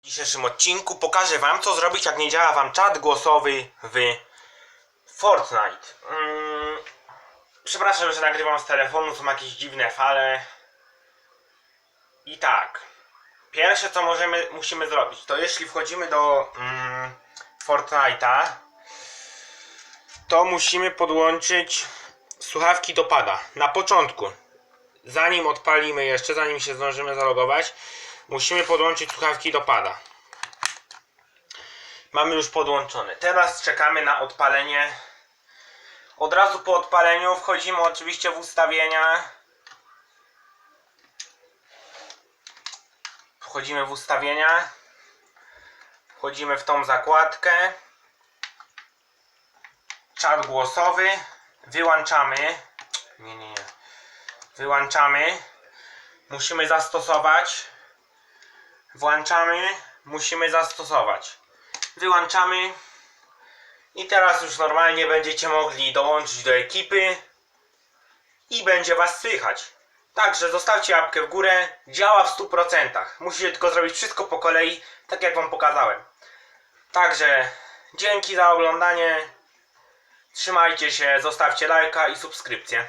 W dzisiejszym odcinku pokażę wam co zrobić jak nie działa wam czat głosowy w Fortnite. Mm, przepraszam, że nagrywam z telefonu, są jakieś dziwne fale. I tak. Pierwsze co możemy, musimy zrobić, to jeśli wchodzimy do mm, Fortnite'a, to musimy podłączyć słuchawki do pada. Na początku. Zanim odpalimy jeszcze, zanim się zdążymy zalogować, musimy podłączyć słuchawki do pada. Mamy już podłączone. Teraz czekamy na odpalenie. Od razu po odpaleniu wchodzimy oczywiście w ustawienia. Wchodzimy w ustawienia. Wchodzimy w tą zakładkę. Czat głosowy. Wyłączamy. Nie, nie, nie. Wyłączamy. Musimy zastosować. Włączamy. Musimy zastosować. Wyłączamy. I teraz już normalnie będziecie mogli dołączyć do ekipy. I będzie was słychać. Także zostawcie łapkę w górę. Działa w 100%. Musicie tylko zrobić wszystko po kolei, tak jak wam pokazałem. Także dzięki za oglądanie. Trzymajcie się, zostawcie lajka i subskrypcję.